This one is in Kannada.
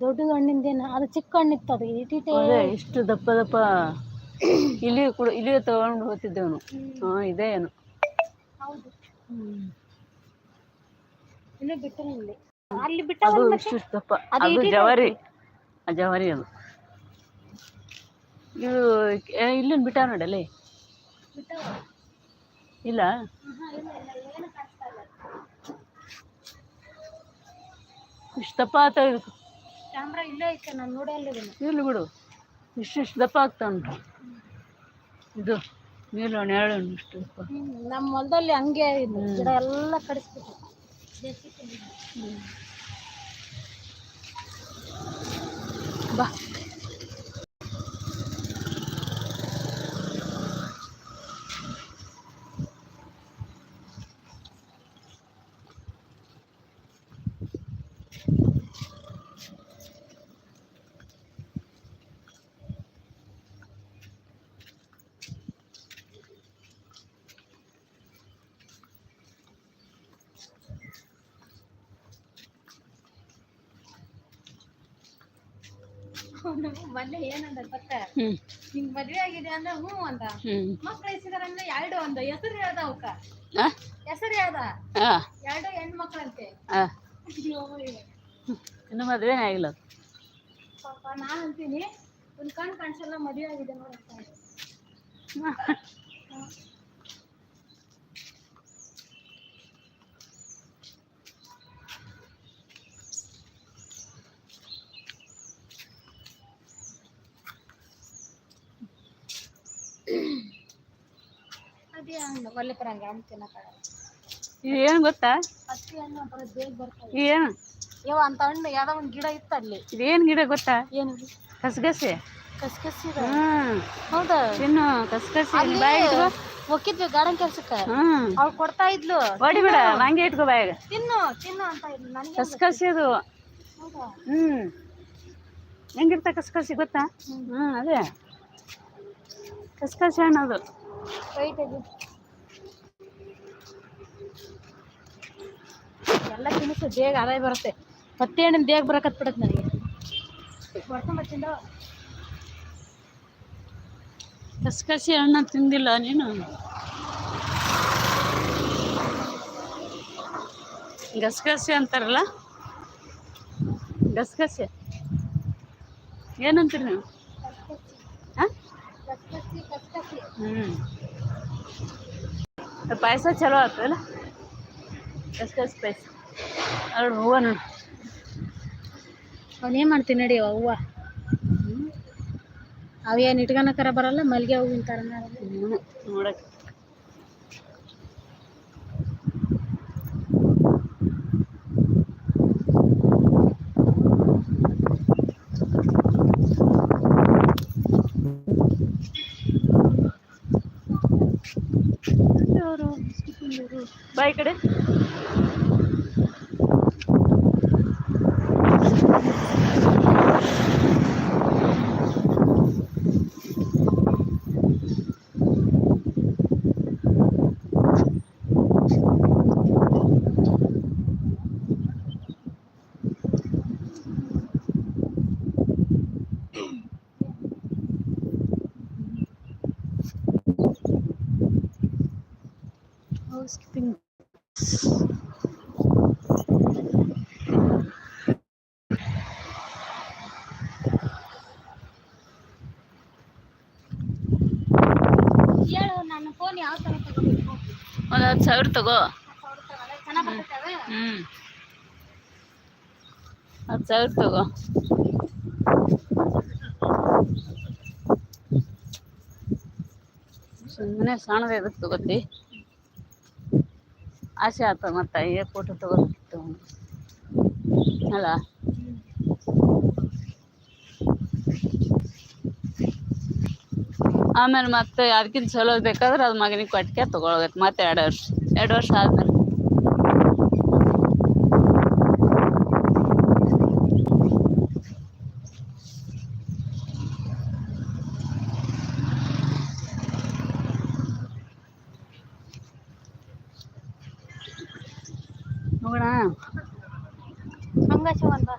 ದೊಡ್ಡ ಹಣ್ಣಿಂದೇನ ಅದು ಚಿಕ್ಕ ಹಣ್ಣಿತ್ತು ಅದು. ಇಟಿಟೆ ಅದೇ ಇಷ್ಟು ದಪ್ಪ ದಪ್ಪ ಇಲ್ಲಿ ಕೂಡ ಇಲ್ಲಿ ತಗೊಂಡು ಹೋಗ್ತಿದ್ದೆವನು ಹಾ ಇದೆ ಏನು. ಹೌದು. ಇನ್ನೂ ಬಿಟ್ಟಿಲ್ಲ ಇಲ್ಲಿ. ಅಲ್ಲಿ ಬಿಟ್ಟ ಅದು ಇಷ್ಟು ಇಷ್ಟು ದಪ್ಪ. ಅದು ಜವಾರಿ. ಆ ಜವಾರಿ ಅದು. ಇದು ಇಲ್ಲಿನ ಬಿಟ್ಟ ನೋಡಲ್ಲಿ ಇಲ್ಲ. ಇಷ್ಟು ದಪ್ಪ ಆತ ಇದು. ಕ್ಯಾಮ್ರಾ ಇಲ್ಲೇ ಐತೆ ನಾನು ನೋಡಲ್ಲ ಇಲ್ಲಿ ಬಿಡು. ಇಷ್ಟು ಇಷ್ಟು ದಪ್ಪ ಆಗ್ತಾ ಉಂಟು. ಇದು ನೀರು ನೆರಳು ಇಷ್ಟು ದಪ್ಪ. ನಮ್ಮ ಹೊಲದಲ್ಲಿ ಹಂಗೆ ಇದು ಗಿಡ ಎಲ್ಲ ಕಡಿಸ್ಬಿಟ್ಟು. ಬಾ. ಮೊನ್ನೆ ಏನಂದ ಗೊತ್ತ? ನಿಂಗ್ ಮದ್ವೆ ಆಗಿದೆ ಅಂದ ಹ್ಞೂ ಅಂದ ಮಕ್ಳು ಎಸಿದಾರಂದ್ರೆ ಎರಡು ಅಂದ ಹೆಸರು ಹೇಳ್ದ ಅವಕ್ಕ. ಹೆಸರು ಹೇಳ್ದ? ಎರಡು ಹೆಣ್ಣು ಮಕ್ಳಂತೆ ಹಾಂ ಇನ್ನು ಮದ್ವೆ ಆಗಿಲ್ಲ ಅದು. ಪಾಪ ನಾನ್ ಅಂತೀನಿ ಒಂದ್ ಕಣ್ ಕಾಣಿಸಲ್ಲ ಮದ್ವೆ ಆಗಿದೆ ನೋಡಕ್ಕ ಅದೇ ಹಣ್ಣು ಮಲ್ಲೆಪುರ ಹಂಗೆ ಹಣ್ಣು ತಿನ್ನಕ್ಕಾಗಲ್ಲ ಏನು ಗೊತ್ತಾ? ಹತ್ತಿ ಹಣ್ಣು ಒಂಥರ ಬೇಗ ಬರ್ತವೆ ಏನು? ಯಾವ ಅಂತ ಹಣ್ಣು ಯಾವ್ದೋ ಒಂದು ಗಿಡ ಇತ್ತು ಅಲ್ಲಿ. ಇದೇನು ಗಿಡ ಗೊತ್ತಾ? ಏನು ಕಸಗಸೆ. ಕಸಗಸಿ ಹ್ಞೂ ಹೌದಾ? ತಿನ್ನು ಕಸಗಸೆ. ಬಾಯಿ ಇಟ್ಕೋ. ಹೋಗಿದ್ವಿ ಗಾರ್ಡನ್ ಕೆಲ್ಸಕ್ಕೆ. ಹ್ಞೂ ಅವ್ಳು ಕೊಡ್ತಾ ಇದ್ಲು. ಹೊಡಿಬಿಡ ಹಂಗೆ ಇಟ್ಕೋ ಬಾಯಾಗ. ತಿನ್ನು ತಿನ್ನು ಅಂತ ಇದ್ಲು. ನನಗೆ ಕಸಕಸಿ ಅದು. ಹ್ಞೂ ಹೆಂಗಿರ್ತ ಕಸಕಸಿ ಗೊತ್ತಾ? ಹ್ಞೂ ಅದೇ. ಕಸಕಸಿ ಹಣ್ಣು ಅದು. ವೈಟ್ ಅದು ಎಲ್ಲ ತಿನ್ನಿಸು ಬೇಗ ಆದಾಯ ಬರುತ್ತೆ. ಮತ್ತೆ ಹಣ್ಣಿನ ಬೇಗ ಬರಕತ್ ಬಿಡತ್ತೆ ನನಗೆ. ಬರ್ಕೊಂಬತ್ತಿಂದ ಕಸ್ಕಸಿ ಹಣ್ಣು ತಿಂದಿಲ್ಲ ನೀನು? ಗಸಗಸೆ ಅಂತಾರಲ್ಲ? ಗಸಗಸೆ ಏನಂತೀರಿ ನೀವು ಹಾಂ ಕಸ್ಕಸಿ ಕಸ್ಕಸಿ ಹ್ಞೂ ಪಾಯಸ ಚಲೋ ಆಗ್ತದಲ್ಲ ಕಸ್ಕಸ್ ಪಾಯಸ. ಎರಡು ಹೂವು ನೋಡಿ. ಅವನೇನು ಮಾಡ್ತೀನಿ ನಡಿ ಅವ ಹೂವ. ಅವೇನು ಇಟ್ಕೊಳಕರ ಬರಲ್ಲ ಮಲ್ಲಿಗೆ ಹೂವಿನ ಥರ ನೋಡಕ್. ನೋಡಕ್ಕೆ ಬಾಯ್ ಕಡೆ ಹೌಸ್ಕಿಪಿಂಗ್ ಒಂದು ಹತ್ತು ಸಾವಿರ ತಗೋ. ಹ್ಞೂ ಹತ್ತು ಸಾವಿರ ತಗೋ. ಸುಮ್ಮನೆ ಸಣ್ಣದು ಎದಕ್ಕೆ ತಗೋತಿ? ಆಸೆ ಆತ ಮತ್ತೆ ಏ ಫೋಟೋ ತಗೋಬೇಕಿತ್ತು ಅಲ್ಲ ಆಮೇಲೆ ಮತ್ತೆ ಅದಕ್ಕಿಂತ ಚಲೋ ಬೇಕಾದ್ರೆ ಅದು ಮಗನಿಗೆ ಕೊಟ್ಟಿಗೆ ತೊಗೊಳ್ಬೇಕು ಮತ್ತೆ ಎರಡು ವರ್ಷ ಎರಡು ವರ್ಷ ಆದ್ಮೇಲೆ ಹೋಗೋಣ ಹಂಗ ಶಿವನ್ ಬಾ